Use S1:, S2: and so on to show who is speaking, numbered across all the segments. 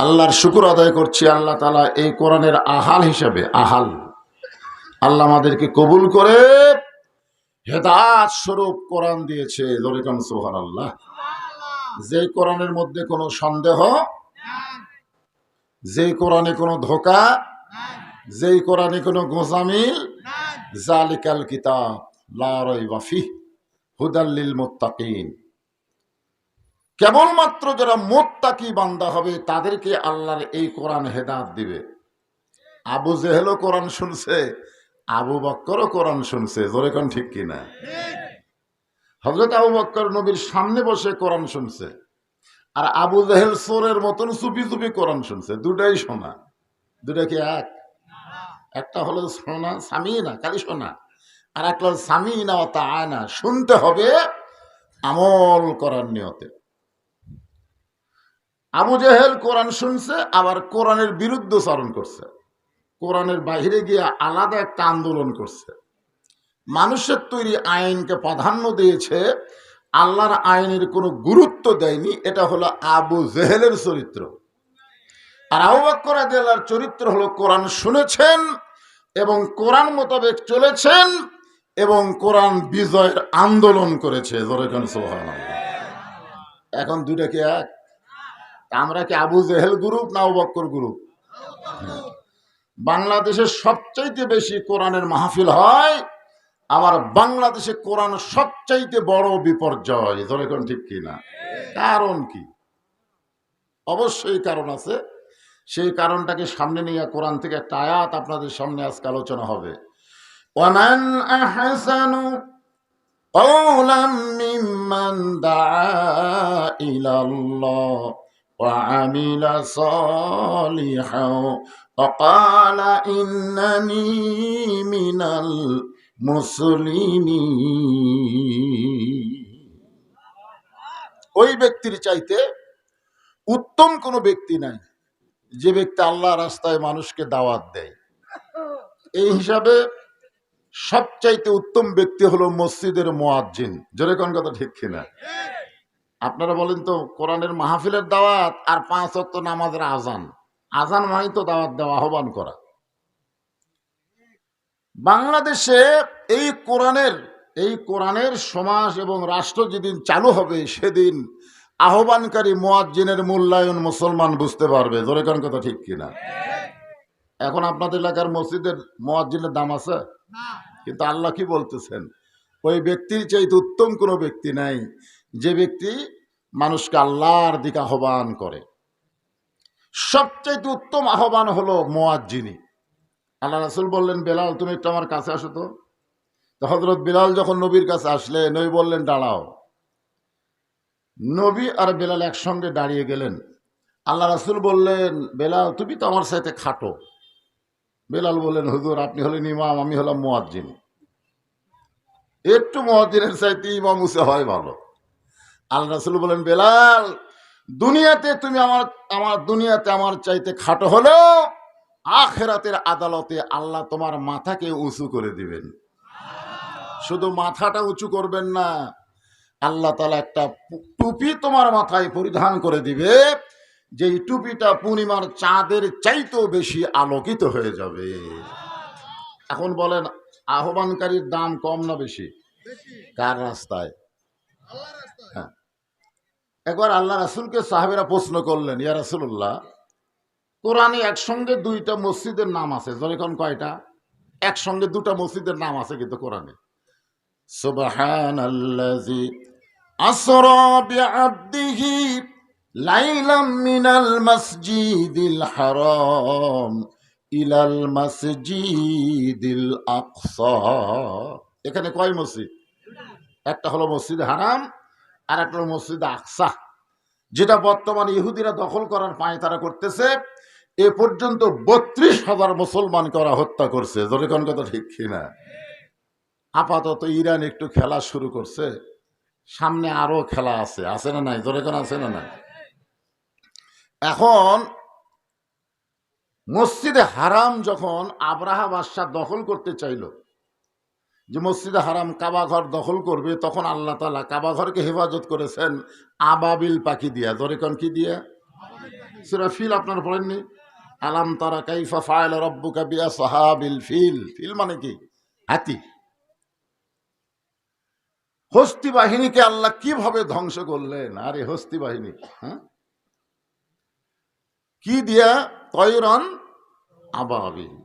S1: আল্লাহর শুকুর আদায় করছি, আল্লাহ তালা এই কোরআনের আহাল হিসাবে, আহাল। আল্লাহ আমাদেরকে কবুল করে হেদাত স্বরূপ কোরআন দিয়েছে সোহান আল্লাহ যে কোরআনের মধ্যে কোনো সন্দেহ, যে কোরআনে কোনো ধোকা যেই কোরআনে কোনো গোজামিল জালিকাল কিতাব, লা রাইবা ফিহ হুদাল্লিল মুত্তাকিন। কেবলমাত্র যারা মোত্তাকি বান্দা হবে, তাদেরকে আল্লাহর এই কোরআন হেদাত দিবে। আবু জেহেলও কোরআন শুনছে, আবু বক্করও কোরআন শুনছে। জোরে কোন ঠিক কিনা হজরত আবু বক্কর নবীর সামনে বসে কোরআন শুনছে, আর আবু জেহেল সোরের মতন চুপি চুপি কোরআন শুনছে। দুটাই শোনা দুটা কি এক? একটা হলো শোনা স্বামী না, খালি শোনা আর একটা হলো স্বামী না, তা আয়না। শুনতে হবে আমল করার নিয়তে। আবু জেহেল কোরআন শুনছে, আবার কোরআনের বিরুদ্ধ চারণ করছে। কোরআনের বাহিরে গিয়ে আলাদা একটা আন্দোলন করছে। মানুষের তৈরি আইনকে প্রাধান্য দিয়েছে, আল্লাহর আইনের কোনো গুরুত্ব দেয়নি, এটা হলো আবু জেহেলের চরিত্র। আর আবু বকর রাদিয়াল্লাহর চরিত্র হলো কোরআন শুনেছেন এবং কোরআন মোতাবেক চলেছেন এবং কোরআন বিজয়ের আন্দোলন করেছে। এখন দুটা কি এক? আমরা কি আবু জেহেল গ্রুপ না আবু বক্কর গ্রুপ বাংলাদেশের সবচাইতে বেশি কোরআনের মাহফিল হয় আবার বাংলাদেশে কোরআন সবচাইতে বড় বিপর্যয় ধরে কোন ঠিক কিনা কারণ কি অবশ্যই কারণ আছে সেই কারণটাকে সামনে নিয়ে কোরআন থেকে একটা আয়াত আপনাদের সামনে আজকে আলোচনা হবে ওয়ামান আহসানু قولا ممن دعا إلى الله وعمل صالحا وقال إنني من المسلمين ওই ব্যক্তির চাইতে উত্তম কোনো ব্যক্তি নাই যে ব্যক্তি আল্লাহ রাস্তায় মানুষকে দাওয়াত দেয় এই হিসাবে সবচাইতে উত্তম ব্যক্তি হলো মসজিদের মোয়াজ্জিন জোরে কোন কথা ঠিক কিনা আপনারা বলেন তো কোরআনের মাহফিলের দাওয়াত আর পাঁচ অক্ত নামাজের আজান। আজান মানে তো দাওয়াত দেওয়া আহ্বান করা। বাংলাদেশে এই কোরআনের এই কোরআনের সমাজ এবং রাষ্ট্র যেদিন চালু হবে সেদিন আহ্বানকারী মোয়াজ্জিনের মূল্যায়ন মুসলমান বুঝতে পারবে। জোরে কোন কথা ঠিক কিনা? এখন আপনাদের এলাকার মসজিদের মোয়াজ্জিনের দাম আছে? কিন্তু আল্লাহ কি বলতেছেন? ওই ব্যক্তির চাইতে উত্তম কোনো ব্যক্তি নাই। যে ব্যক্তি মানুষকে আল্লাহর দিকে আহ্বান করে। সবচাইতে উত্তম আহ্বান হলো মোয়াজ্জিনী। আল্লাহ রাসুল বললেন, বেলাল, তুমি একটু আমার কাছে আসো তো। হজরত বিলাল যখন নবীর কাছে আসলে নবী বললেন, দাঁড়াও। নবী আর বেলাল একসঙ্গে দাঁড়িয়ে গেলেন। আল্লাহ রাসুল বললেন, বেলাল, তুমি তো আমার সাথে খাটো। বেলাল বললেন, হুজুর, আপনি হলেন ইমাম, আমি হলাম মোয়াজ্জিন। একটু মোয়াজ্জিনের চাইতে ইমাম উসে হয় ভালো। আল্লাহ রাসুল বলেন বেলাল দুনিয়াতে তুমি আমার আমার দুনিয়াতে আমার চাইতে খাটো হলেও আখেরাতের আদালতে আল্লাহ তোমার মাথাকে উঁচু করে দিবেন। শুধু মাথাটা উঁচু করবেন না আল্লাহ তালা একটা টুপি তোমার মাথায় পরিধান করে দিবে যেই টুপিটা পূর্ণিমার চাঁদের চাইতেও বেশি আলোকিত হয়ে যাবে। এখন বলেন আহ্বানকারীর দাম কম না বেশি? কার রাস্তায়। হ্যাঁ। একবার আল্লাহ রাসুলকে সাহেবেরা প্রশ্ন করলেন, ইয়া রাসুল্লাহ কোরআনে একসঙ্গে দুইটা মসজিদের নাম আছে। যখন কয়টা? একসঙ্গে দুটা মসজিদের নাম আছে কিন্তু কোরআনে। সুবহান লাইলাম মিনাল এখানে কয় মসজিদ? একটা হলো মসজিদ হারাম আর একটা মসজিদ আকসা, যেটা বর্তমানে ইহুদিরা দখল করার পায় তারা করতেছে, এ পর্যন্ত বত্রিশ হাজার মুসলমান করা হত্যা করছে। কোন কথা ঠিক কিনা? আপাতত ইরান একটু খেলা শুরু করছে, সামনে আরও খেলা আছে। আছে না নাই? কোন আছে না নাই? এখন মসজিদে হারাম যখন আব্রাহা বাদশাহ দখল করতে চাইল যে মসজিদে হারাম কাবা ঘর দখল করবে, তখন আল্লাহ তালা কাবা ঘরকে হেফাজত করেছেন আবাবিল পাখি দিয়া। জোরে কোন, কি দিয়া? সেটা ফিল আপনার পড়েননি? আলাম তারা কাইফা ফায়লা রব্বুকা কাবিয়া সাহাবিল ফিল। ফিল মানে কি? হাতি। হস্তি বাহিনীকে আল্লাহ কীভাবে ধ্বংস করলেন? আরে হস্তি বাহিনী হ্যাঁ? কি দিয়া? তৈরন আবাবি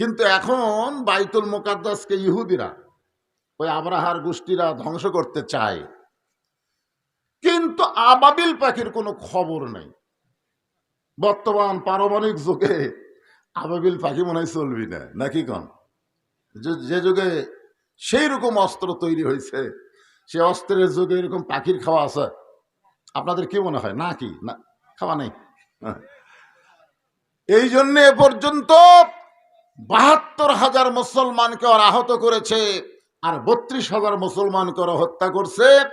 S1: কিন্তু এখন বাইতুল মোকাদ্দাসকে ইহুদিরা, ওই আবরাহার গোষ্ঠীরা ধ্বংস করতে চায়। কিন্তু আবাবিল পাখির কোনো খবর নেই। বর্তমান পারমাণবিক যুগে আবাবিল পাখি মনে হয় চলবি না, নাকি কন? যে- যুগে সেই রকম অস্ত্র তৈরি হয়েছে, সে অস্ত্রের যুগে এরকম পাখির খাওয়া আছে। আপনাদের কি মনে হয়? না কি? না, খাওয়া নেই। এই জন্য এ পর্যন্ত বাহাত্তর হাজার মুসলমানকে ওরা আহত করেছে আর বত্রিশ হাজার মুসলমানকে ওরা হত্যা করছে।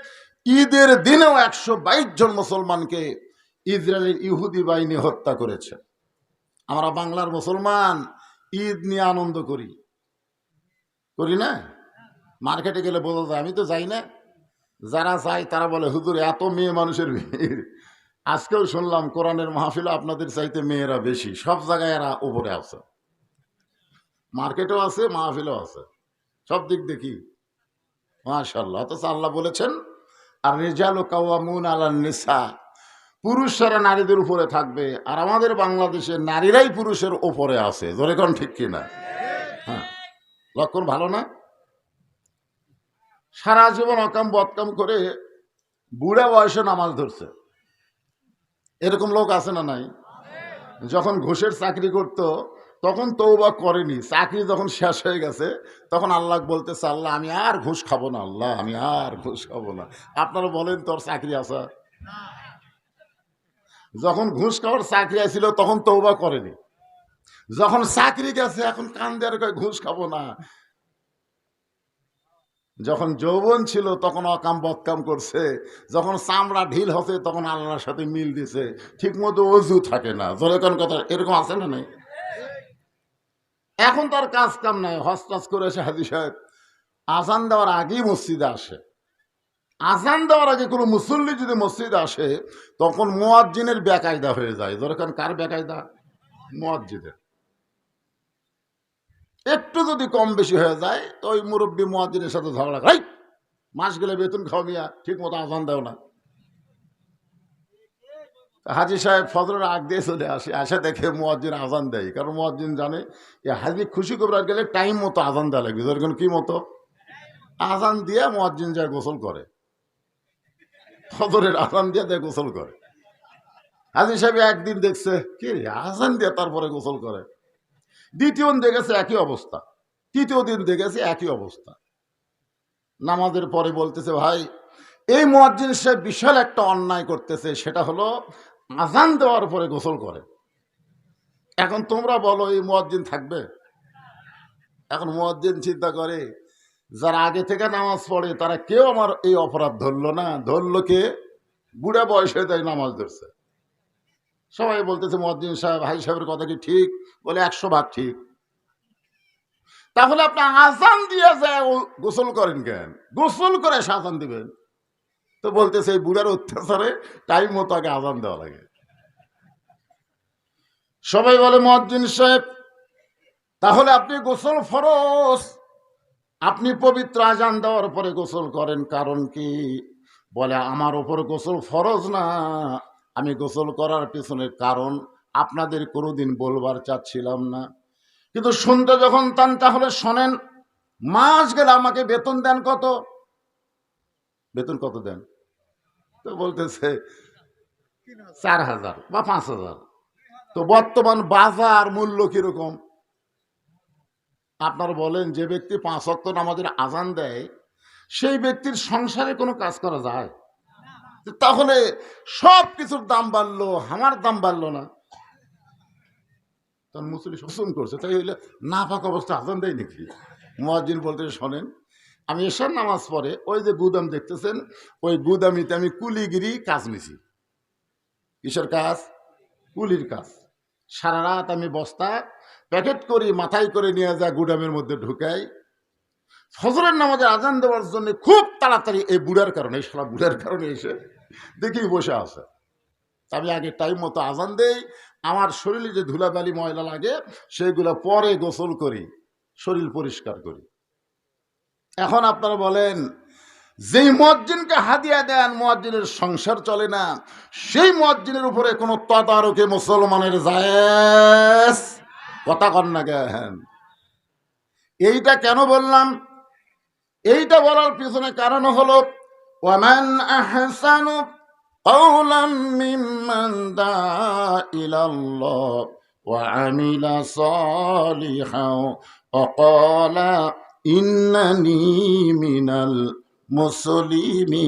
S1: ঈদের দিনেও একশো বাইশ জন মুসলমানকে ইসরায়েলের ইহুদি বাহিনী হত্যা করেছে। আমরা বাংলার মুসলমান, ঈদ নিয়ে আনন্দ করি। করি না? মার্কেটে গেলে বোঝা যায়, আমি তো যাই না। যারা যায়, তারা বলে, হুজুর, এত মেয়ে মানুষের ভিড়। আজকেও শুনলাম, কোরআনের মাহফিল আপনাদের চাইতে মেয়েরা বেশি। সব জায়গায় এরা উপরে আছে। মার্কেটও আছে, মাহফিলও আছে। সব দিক দেখি। মাশাল্লাহ অথচ আল্লাহ বলেছেন আর রেজাল কাওয়ামুন আলান নিসা। পুরুষরা নারীদের উপরে থাকবে, আর আমাদের বাংলাদেশে নারীরাই পুরুষের উপরে আছে। ধরে কোন ঠিক কিনা? হ্যাঁ। লক্ষণ ভালো না? সারা জীবন অকাম বদকাম করে বুড়া বয়সে নামাজ ধরছে। এরকম লোক আছে না নাই? যখন ঘুষের চাকরি করত তখন তৌবা করেনি, চাকরি যখন শেষ হয়ে গেছে, তখন আল্লাহ বলতেছে, আল্লাহ, আমি আর ঘুষ খাব না, আল্লাহ, আমি আর ঘুষ খাব না। আপনারা বলেন তোর চাকরি আসা যখন ঘুষ খাওয়ার চাকরি আছিল, তখন তৌবা করেনি। যখন চাকরি গেছে, এখন কান দেওয়ার ঘুষ খাব না। যখন যৌবন ছিল, তখন অকাম বদকাম করছে। যখন চামড়া ঢিল হচ্ছে, তখন আল্লাহর সাথে মিল দিছে। ঠিক মতো অজু থাকে না। জোরে কোন কথা, এরকম আছে না নাই? এখন তার কাজ কাম নাই হস্তাস করে এসে হাজি সাহেব, আজান দেওয়ার আগেই মসজিদে আসে। আজান দেওয়ার আগে কোনো মুসল্লি যদি মসজিদে আসে, তখন মোয়াজ্জিনের বেকায়দা হয়ে যায়। দরকার কার বেকায়দা? মোয়াজ্জিদের। একটু যদি কম বেশি হয়ে যায়, তো ওই মুরব্বী মোয়াজ্জিনের সাথে ঝগড়া খাই মাস গেলে বেতন খাও মিয়া ঠিক মতো আজান দেও না। হাজি সাহেব ফজরের আগ দিয়ে চলে আসে আসে দেখে মোয়াজ্জিন আজান দেয়। কারণ মোয়াজ্জিন জানে যে হাজি খুশি করার গেলে টাইম মতো আজান দেওয়া লাগবে। যেরকম কি মতো? আজান দিয়ে মোয়াজ্জিন যায় গোসল করে। ফজরের আজান দিয়ে দেয় গোসল করে। হাজি সাহেব একদিন দেখছে, কি আজান দিয়ে তারপরে গোসল করে। দ্বিতীয় দিন দেখেছে একই অবস্থা। তৃতীয় দিন দেখেছে একই অবস্থা। নামাজের পরে বলতেছে, ভাই, এই মোয়াজ্জিন সাহেব বিশাল একটা অন্যায় করতেছে। সেটা হলো আজান দেওয়ার পরে গোসল করে। এখন তোমরা বলো, এই মোয়াজ্জিন থাকবে? এখন মোয়াজ্জিন চিন্তা করে, যারা আগে থেকে নামাজ পড়ে, তারা কেউ আমার এই অপরাধ ধরলো না। ধরলো কে? বুড়া বয়সে তাই নামাজ ধরছে। সবাই বলতেছে মদ্দিন সাহেব হাই সাহেবের কথা কি ঠিক? বলে, একশো ভাগ ঠিক। তাহলে আপনি আজান দিয়ে যায় গোসল করেন কেন? গোসল করে এসে আজান দিবেন। তো বলতেছে, এই বুড়ার অত্যাচারে টাইম মতো আগে আজান দেওয়া লাগে। সবাই বলে মদ্দিন সাহেব, তাহলে আপনি গোসল ফরস আপনি পবিত্র আজান দেওয়ার পরে গোসল করেন, কারণ কি? বলে, আমার ওপর গোসল ফরজ না। আমি গোসল করার পিছনে কারণ আপনাদের কোনোদিন বলবার চাচ্ছিলাম না। কিন্তু শুনতে যখন তান তাহলে শোনেন, মাস গেলে আমাকে বেতন দেন কত? বেতন কত দেন? তো বলতেছে চার হাজার বা পাঁচ হাজার। তো বর্তমান বাজার মূল্য কীরকম? আপনার বলেন যে ব্যক্তি পাঁচ অক্ত নামাজের আজান দেয় সেই ব্যক্তির সংসারে কোনো কাজ করা যায়? তাহলে সব কিছুর দাম বাড়লো আমার দাম বাড়লো না। তখন মুসলি শোষণ করছে তাই হইলে না পাক অবস্থা আজান দেয় নাকি? মহাজিন বলতে শোনেন আমি এসার নামাজ পড়ে, ওই যে গুদাম দেখতেছেন, ওই গুদামিতে আমি কুলিগিরি কাজ নিছি। কিসের কাজ? কুলির কাজ। সারা রাত আমি বস্তা, প্যাকেট করি, মাথায় করে নিয়ে যা গুদামের মধ্যে ঢুকাই। ফজরের নামাজে আজান দেওয়ার জন্য খুব তাড়াতাড়ি এই বুড়ার কারণে সারা বুড়ার কারণে এসে দেখি বসে আছে। আমি আগে টাইম মতো আজান দেই, আমার শরীরে যে ধুলাবালি ময়লা লাগে, সেগুলো পরে গোসল করি, শরীর পরিষ্কার করি। এখন আপনারা বলেন যেই মজ্জিনকে হাদিয়া দেন মজ্জিনের সংসার চলে না সেই মজ্জিনের উপরে কোনো তদারকে মুসলমানের জায়েজ কথা কন না জ্ঞান এইটা কেন বললাম এইটা বলার পিছনে কারণ হলো ওয়ামান আহসানু قولا ممن دعا إلى الله وعمل صالحا وقال ইন্নানি মিনাল মুসলিমিন।